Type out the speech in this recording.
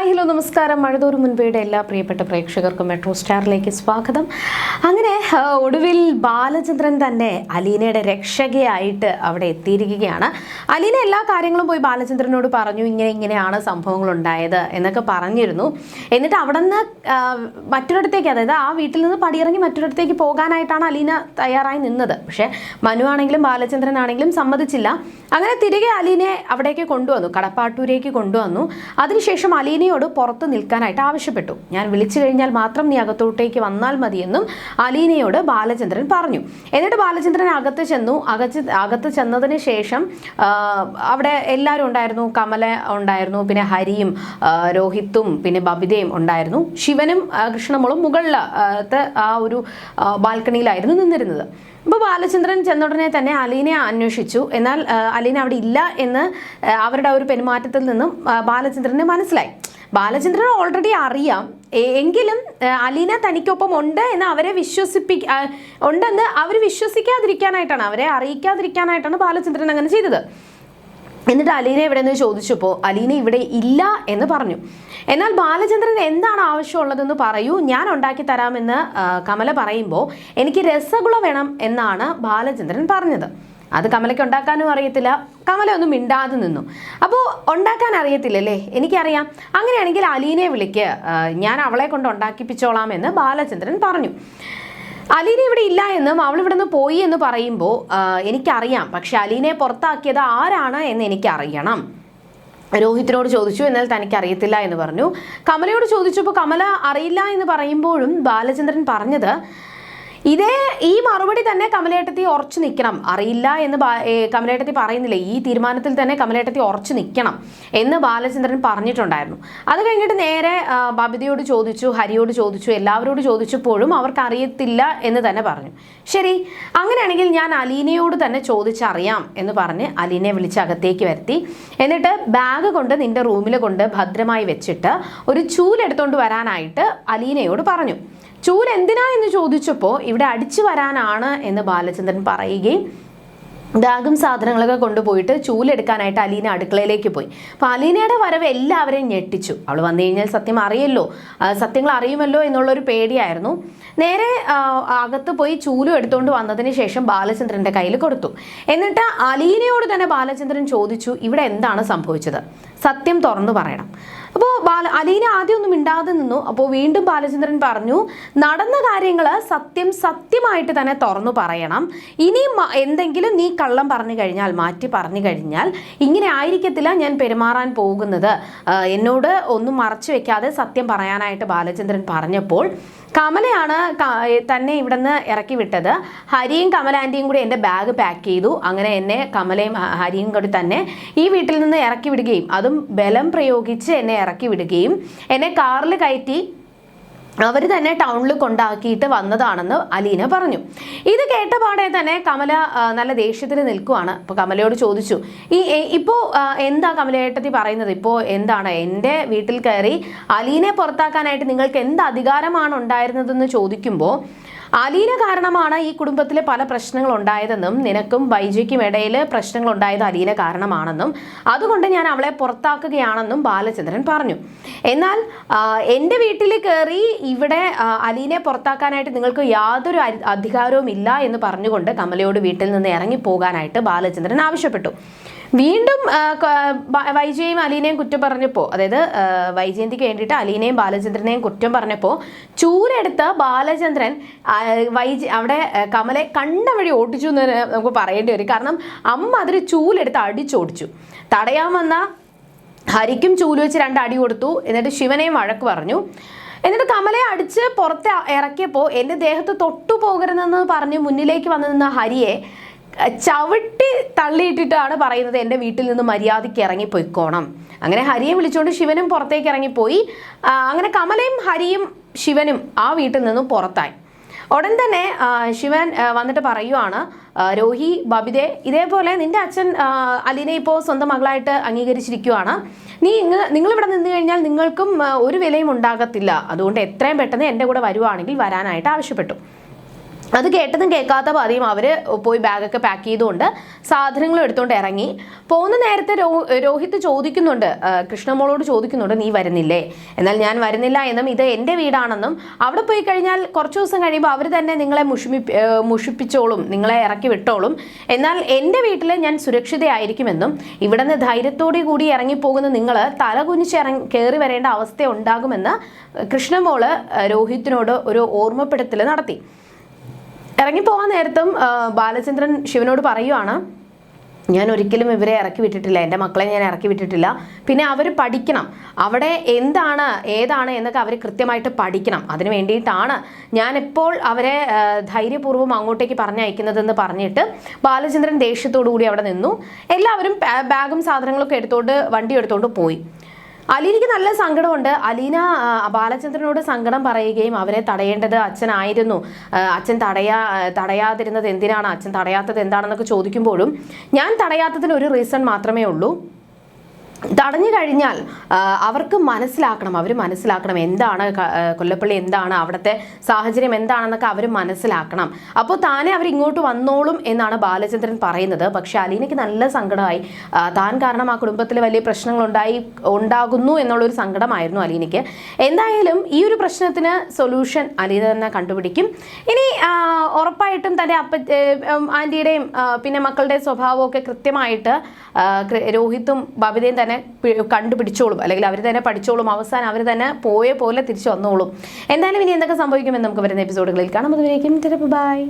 Hi hello നമസ്കാരം. മഴതൂർ മുൻപേയുടെ എല്ലാ പ്രിയപ്പെട്ട പ്രേക്ഷകർക്കും മെട്രോ സ്റ്റാറിലേക്ക് സ്വാഗതം. അങ്ങനെ ഒടുവിൽ ബാലചന്ദ്രൻ തന്നെ അലീനയുടെ രക്ഷകയായിട്ട് അവിടെ എത്തിയിരിക്കുകയാണ്. അലീന എല്ലാ കാര്യങ്ങളും പോയി ബാലചന്ദ്രനോട് പറഞ്ഞു ഇങ്ങനെ ഇങ്ങനെയാണ് സംഭവങ്ങൾ ഉണ്ടായത് എന്നൊക്കെ പറഞ്ഞിരുന്നു. എന്നിട്ട് അവിടെ നിന്ന് മറ്റൊരിടത്തേക്ക് അതായത് ആ വീട്ടിൽ നിന്ന് പടിയിറങ്ങി മറ്റൊരിടത്തേക്ക് പോകാനായിട്ടാണ് അലീന തയ്യാറായി നിന്നത്. പക്ഷേ മനു ആണെങ്കിലും ബാലചന്ദ്രൻ ആണെങ്കിലും സമ്മതിച്ചില്ല. അങ്ങനെ തിരികെ അലീനെ അവിടേക്ക് കൊണ്ടുവന്നു കടപ്പാട്ടൂരേക്ക് കൊണ്ടുവന്നു. അതിനുശേഷം അലീനയോട് പുറത്ത് നിൽക്കാനായിട്ട് ആവശ്യപ്പെട്ടു. ഞാൻ വിളിച്ചു കഴിഞ്ഞാൽ മാത്രം നീ അകത്തോട്ടേക്ക് വന്നാൽ മതിയെന്നും അലീനയോട് ബാലചന്ദ്രൻ പറഞ്ഞു. എന്നിട്ട് ബാലചന്ദ്രൻ അകത്ത് ചെന്നു. അകത്ത് അകത്ത് ചെന്നതിന് ശേഷം അവിടെ എല്ലാവരും ഉണ്ടായിരുന്നു. കമല ഉണ്ടായിരുന്നു. പിന്നെ ഹരിയും രോഹിത്തും പിന്നെ ബബിതയും ഉണ്ടായിരുന്നു. ശിവനും കൃഷ്ണമോളും മുകളിലത്തെ ആ ഒരു ബാൽക്കണിയിലായിരുന്നു നിന്നിരുന്നത്. അപ്പോൾ ബാലചന്ദ്രൻ ചെന്നുടനെ തന്നെ അലീനെ അന്വേഷിച്ചു. എന്നാൽ അലീന അവിടെ ഇല്ല എന്ന് അവരുടെ ഒരു പെരുമാറ്റത്തിൽ നിന്നും ബാലചന്ദ്രന് മനസ്സിലായി. ബാലചന്ദ്രൻ ഓൾറെഡി അറിയാം. എങ്കിലും അലീന തനിക്കൊപ്പം ഉണ്ട് എന്ന് അവരെ വിശ്വസിപ്പി ഉണ്ടെന്ന് അവർ വിശ്വസിക്കാതിരിക്കാനായിട്ടാണ് അവരെ അറിയിക്കാതിരിക്കാനായിട്ടാണ് ബാലചന്ദ്രൻ അങ്ങനെ ചെയ്തത്. എന്നിട്ട് അലീന എവിടെ നിന്ന് ചോദിച്ചപ്പോൾ അലീന ഇവിടെ ഇല്ല എന്ന് പറഞ്ഞു. എന്നാൽ ബാലചന്ദ്രൻ എന്താണ് ആവശ്യമുള്ളതെന്ന് പറയൂ ഞാൻ ഉണ്ടാക്കി തരാമെന്ന് കമല പറയുമ്പോൾ എനിക്ക് രസഗുള വേണം എന്നാണ് ബാലചന്ദ്രൻ പറഞ്ഞത്. അത് കമലയ്ക്ക് ഉണ്ടാക്കാനും അറിയത്തില്ല. കമല ഒന്നും മിണ്ടാതെ നിന്നു. അപ്പോൾ ഉണ്ടാക്കാൻ അറിയത്തില്ലല്ലേ? എനിക്കറിയാം. അങ്ങനെയാണെങ്കിൽ അലീനെ വിളിക്ക്. ഞാൻ അവളെ കൊണ്ട് ഉണ്ടാക്കിപ്പിച്ചോളാം എന്ന് ബാലചന്ദ്രൻ പറഞ്ഞു. അലീന ഇവിടെ ഇല്ല എന്നും അവൾ ഇവിടെ നിന്ന് പോയി എന്ന് പറയുമ്പോൾ എനിക്കറിയാം. പക്ഷെ അലീനെ പുറത്താക്കിയത് ആരാണ് എന്ന് എനിക്കറിയണം. രോഹിത്തിനോട് ചോദിച്ചു എന്നാൽ തനിക്ക് അറിയത്തില്ല എന്ന് പറഞ്ഞു. കമലയോട് ചോദിച്ചപ്പോൾ കമല അറിയില്ല എന്ന് പറയുമ്പോഴും ബാലചന്ദ്രൻ പറഞ്ഞത് ഇതേ ഈ മറുപടി തന്നെ കമലേട്ടത്തി ഉറച്ചു നിൽക്കണം അറിയില്ല എന്ന് കമലേട്ടത്തി പറയുന്നില്ല? ഈ തീരുമാനത്തിൽ തന്നെ കമലേട്ടത്തി ഉറച്ചു നിൽക്കണം എന്ന് ബാലചന്ദ്രൻ പറഞ്ഞിട്ടുണ്ടായിരുന്നു. അത് കഴിഞ്ഞിട്ട് നേരെ ബബിതയോട് ചോദിച്ചു ഹരിയോട് ചോദിച്ചു എല്ലാവരോട് ചോദിച്ചപ്പോഴും അവർക്ക് അറിയത്തില്ല എന്ന് തന്നെ പറഞ്ഞു. ശരി അങ്ങനെയാണെങ്കിൽ ഞാൻ അലീനയോട് തന്നെ ചോദിച്ചറിയാം എന്ന് പറഞ്ഞ് അലീനയെ വിളിച്ച് അകത്തേക്ക് വരുത്തി. എന്നിട്ട് ബാഗ് കൊണ്ട് നിന്റെ റൂമിൽ കൊണ്ട് ഭദ്രമായി വെച്ചിട്ട് ഒരു ചൂലെടുത്തോണ്ട് വരാനായിട്ട് അലീനയോട് പറഞ്ഞു. ചൂൽ എന്തിനാ എന്ന് ചോദിച്ചപ്പോൾ ഇവിടെ അടിച്ചു വരാനാണ് എന്ന് ബാലചന്ദ്രൻ പറയുകയും ദാഗും സാധനങ്ങളൊക്കെ കൊണ്ടുപോയിട്ട് ചൂലെടുക്കാനായിട്ട് അലീന അടുക്കളയിലേക്ക് പോയി. അപ്പോൾ അലീനയുടെ വരവ് എല്ലാവരെയും ഞെട്ടിച്ചു. അവൾ വന്നു കഴിഞ്ഞാൽ സത്യം അറിയല്ലോ. സത്യങ്ങൾ അറിയുമല്ലോ എന്നുള്ളൊരു പേടിയായിരുന്നു. നേരെ അകത്ത് പോയി ചൂലും എടുത്തുകൊണ്ട് വന്നതിന് ശേഷം ബാലചന്ദ്രന്റെ കയ്യിൽ കൊടുത്തു. എന്നിട്ട് അലീനയോട് തന്നെ ബാലചന്ദ്രൻ ചോദിച്ചു ഇവിടെ എന്താണ് സംഭവിച്ചത്? സത്യം തുറന്നു പറയണം. അപ്പോൾ ബാല അലീന ആദ്യം ഒന്നും മിണ്ടാതെ നിന്നു. അപ്പോൾ വീണ്ടും ബാലചന്ദ്രൻ പറഞ്ഞു നടന്ന കാര്യങ്ങൾ സത്യം സത്യമായിട്ട് തന്നെ തുറന്നു പറയണം. ഇനി എന്തെങ്കിലും നീ കള്ളം പറഞ്ഞു കഴിഞ്ഞാൽ മാറ്റി പറഞ്ഞു കഴിഞ്ഞാൽ ഇങ്ങനെ ആയിരിക്കത്തില്ല ഞാൻ പെരുമാറാൻ പോകുന്നത്. എന്നോട് ഒന്നും മറച്ചു വെക്കാതെ സത്യം പറയാനായിട്ട് ബാലചന്ദ്രൻ പറഞ്ഞപ്പോൾ കമലയാണ് തന്നെ ഇവിടുന്ന് ഇറക്കി വിട്ടത്. ഹരിയും കമല ആന്റിയും കൂടി എന്റെ ബാഗ് പാക്ക് ചെയ്തു. അങ്ങനെ എന്നെ കമലയും ഹരിയും കൂടി തന്നെ ഈ വീട്ടിൽ നിന്ന് ഇറക്കി വിടുകയും അതും ബലം പ്രയോഗിച്ച് എന്നെ ഇറക്കി വിടുകയും എന്നെ കാറിൽ കയറ്റി അവർ തന്നെ ടൗണിൽ കൊണ്ടാക്കിയിട്ട് വന്നതാണെന്ന് അലീന പറഞ്ഞു. ഇത് കേട്ട പാടെ തന്നെ കമല നല്ല ദേഷ്യത്തിൽ നിൽക്കുവാണ്. അപ്പോൾ കമലയോട് ചോദിച്ചു ഈ ഇപ്പോൾ എന്താ കമലയേട്ടത്തി പറയുന്നത്? ഇപ്പോൾ എന്താണ്? എന്റെ വീട്ടിൽ കയറി അലീനെ പുറത്താക്കാനായിട്ട് നിങ്ങൾക്ക് എന്ത് അധികാരമാണ് ഉണ്ടായിരുന്നതെന്ന് ചോദിക്കുമ്പോൾ അലീന കാരണമാണ് ഈ കുടുംബത്തിലെ പല പ്രശ്നങ്ങൾ ഉണ്ടായതെന്നും നിനക്കും ബൈജയ്ക്കും ഇടയിൽ പ്രശ്നങ്ങൾ ഉണ്ടായത് അലീന കാരണമാണെന്നും അതുകൊണ്ട് ഞാൻ അവളെ പുറത്താക്കുകയാണെന്നും ബാലചന്ദ്രൻ പറഞ്ഞു. എന്നാൽ എന്റെ വീട്ടിൽ കയറി ഇവിടെ അലീനെ പുറത്താക്കാനായിട്ട് നിങ്ങൾക്ക് യാതൊരു അധി- അധികാരവും ഇല്ല എന്ന് പറഞ്ഞുകൊണ്ട് കമലയോട് വീട്ടിൽ നിന്ന് ഇറങ്ങിപ്പോകാനായിട്ട് ബാലചന്ദ്രൻ ആവശ്യപ്പെട്ടു. വീണ്ടും വൈജയും അലീനയും കുറ്റം പറഞ്ഞപ്പോൾ അതായത് വൈജയന്തിക്ക് വേണ്ടിയിട്ട് അലീനയും ബാലചന്ദ്രനെയും കുറ്റം പറഞ്ഞപ്പോൾ ചൂരെടുത്ത് ബാലചന്ദ്രൻ വൈജ അവിടെ കമലെ കണ്ട വഴി ഓടിച്ചു എന്ന് നമുക്ക് പറയേണ്ടി വരും. കാരണം അമ്മ അതൊരു ചൂലെടുത്ത് അടിച്ചോടിച്ചു. തടയാൻ വന്ന ഹരിക്കും ചൂൽ വെച്ച് രണ്ട് അടി കൊടുത്തു. എന്നിട്ട് ശിവനെയും വഴക്ക് പറഞ്ഞു. എന്നിട്ട് കമലയെ അടിച്ച് പുറത്ത് ഇറക്കിയപ്പോൾ എന്റെ ദേഹത്ത് തൊട്ടു പോകരുതെന്ന് പറഞ്ഞ് മുന്നിലേക്ക് വന്നു നിന്ന ഹരിയെ ചവിട്ടി തള്ളിയിട്ടിട്ടാണ് പറയുന്നത് എന്റെ വീട്ടിൽ നിന്ന് മര്യാദയ്ക്ക് ഇറങ്ങിപ്പോയിക്കോണം. അങ്ങനെ ഹരിയെ വിളിച്ചുകൊണ്ട് ശിവനും പുറത്തേക്ക് ഇറങ്ങിപ്പോയി. അങ്ങനെ കമലയും ഹരിയും ശിവനും ആ വീട്ടിൽ നിന്നും പുറത്തായി. ഉടൻ തന്നെ ശിവൻ വന്നിട്ട് പറയുവാണ് രോഹി ബബിതെ ഇതേപോലെ നിന്റെ അച്ഛൻ അലിനെ ഇപ്പോൾ സ്വന്തം മകളായിട്ട് അംഗീകരിച്ചിരിക്കുവാണ്. നീ ഇങ്ങ് നിങ്ങളിവിടെ നിന്ന് കഴിഞ്ഞാൽ നിങ്ങൾക്കും ഒരു വിലയും ഉണ്ടാകത്തില്ല. അതുകൊണ്ട് എത്രയും പെട്ടെന്ന് എന്റെ കൂടെ വരുവാണെങ്കിൽ വരാനായിട്ട് ആവശ്യപ്പെട്ടു. അത് കേട്ടതും കേൾക്കാത്ത പാതിയും അവർ പോയി ബാഗൊക്കെ പാക്ക് ചെയ്തുകൊണ്ട് സാധനങ്ങളും എടുത്തുകൊണ്ട് ഇറങ്ങി. പോകുന്ന നേരത്തെ രോ രോഹിത് ചോദിക്കുന്നുണ്ട് കൃഷ്ണമോളോട് ചോദിക്കുന്നുണ്ട് നീ വരുന്നില്ലേ? എന്നാൽ ഞാൻ വരുന്നില്ല എന്നും ഇത് എന്റെ വീടാണെന്നും അവിടെ പോയി കഴിഞ്ഞാൽ കുറച്ച് ദിവസം കഴിയുമ്പോൾ അവർ തന്നെ നിങ്ങളെ മുഷിമി മുഷിപ്പിച്ചോളും നിങ്ങളെ ഇറക്കി വിട്ടോളും. എന്നാൽ എന്റെ വീട്ടിൽ ഞാൻ സുരക്ഷിതയായിരിക്കുമെന്നും ഇവിടെ നിന്ന് ധൈര്യത്തോടു കൂടി ഇറങ്ങിപ്പോകുന്ന നിങ്ങൾ തല കുനിച്ച് ഇറങ്ങി കയറി വരേണ്ട അവസ്ഥ ഉണ്ടാകുമെന്ന് കൃഷ്ണമോൾ രോഹിത്തിനോട് ഒരു ഓർമ്മപ്പെടുത്തൽ നടത്തി. ഇറങ്ങിപ്പോകാൻ നേരത്തും ബാലചന്ദ്രൻ ശിവനോട് പറയുവാണ് ഞാൻ ഒരിക്കലും ഇവരെ ഇറക്കി വിട്ടിട്ടില്ല. എന്റെ മക്കളെ ഞാൻ ഇറക്കി വിട്ടിട്ടില്ല. പിന്നെ അവർ പഠിക്കണം. അവിടെ എന്താണ് ഏതാണ് എന്നൊക്കെ അവർ കൃത്യമായിട്ട് പഠിക്കണം. അതിന് വേണ്ടിയിട്ടാണ് ഞാനിപ്പോൾ അവരെ ധൈര്യപൂർവം അങ്ങോട്ടേക്ക് പറഞ്ഞയക്കുന്നതെന്ന് പറഞ്ഞിട്ട് ബാലചന്ദ്രൻ ദേഷ്യത്തോടു കൂടി അവിടെ നിന്നു. എല്ലാവരും ബാഗും സാധനങ്ങളൊക്കെ എടുത്തോണ്ട് വണ്ടി എടുത്തോണ്ട് പോയി. അലീനയ്ക്ക് നല്ല സങ്കടമുണ്ട്. അലീന ബാലചന്ദ്രനോട് സങ്കടം പറയുകയും അവരെ തടയേണ്ടത് അച്ഛനായിരുന്നു. അച്ഛൻ തടയാ തടയാതിരുന്നത് എന്തിനാണ്? അച്ഛൻ തടയാത്തത് എന്താണെന്നൊക്കെ ചോദിക്കുമ്പോഴും ഞാൻ തടയാത്തതിന് ഒരു റീസൺ മാത്രമേ ഉള്ളൂ. തടഞ്ഞു കഴിഞ്ഞാൽ അവർക്ക് മനസ്സിലാക്കണം അവർ മനസ്സിലാക്കണം എന്താണ് കൊല്ലപ്പള്ളി എന്താണ് അവിടുത്തെ സാഹചര്യം എന്താണെന്നൊക്കെ അവർ മനസ്സിലാക്കണം. അപ്പോൾ താനെ അവർ ഇങ്ങോട്ട് വന്നോളും എന്നാണ് ബാലചന്ദ്രൻ പറയുന്നത്. പക്ഷേ അലീനയ്ക്ക് നല്ല സങ്കടമായി. താൻ കാരണം ആ കുടുംബത്തിൽ വലിയ പ്രശ്നങ്ങൾ ഉണ്ടായി ഉണ്ടാകുന്നു എന്നുള്ളൊരു സങ്കടമായിരുന്നു അലീനയ്ക്ക്. എന്തായാലും ഈ ഒരു പ്രശ്നത്തിന് സൊല്യൂഷൻ അലീന തന്നെ കണ്ടുപിടിക്കും. ഇനി ഉറപ്പായിട്ടും തന്റെ അപ്പ ആന്റിയുടെയും പിന്നെ മക്കളുടെ സ്വഭാവമൊക്കെ കൃത്യമായിട്ട് രോഹിത്തും ബബിതയും തന്നെ പി- കണ്ടുപിടിച്ചോളും. അല്ലെങ്കിൽ അവർ തന്നെ പഠിച്ചോളും. അവസാനം അവർ തന്നെ പോയ പോലെ തിരിച്ചു വന്നോളും. എന്തായാലും ഇനി എന്തൊക്കെ സംഭവിക്കുമെന്ന് നമുക്ക് വരുന്ന എപ്പിസോഡുകളിൽ കാണാം. അതുവരേക്കും ബൈ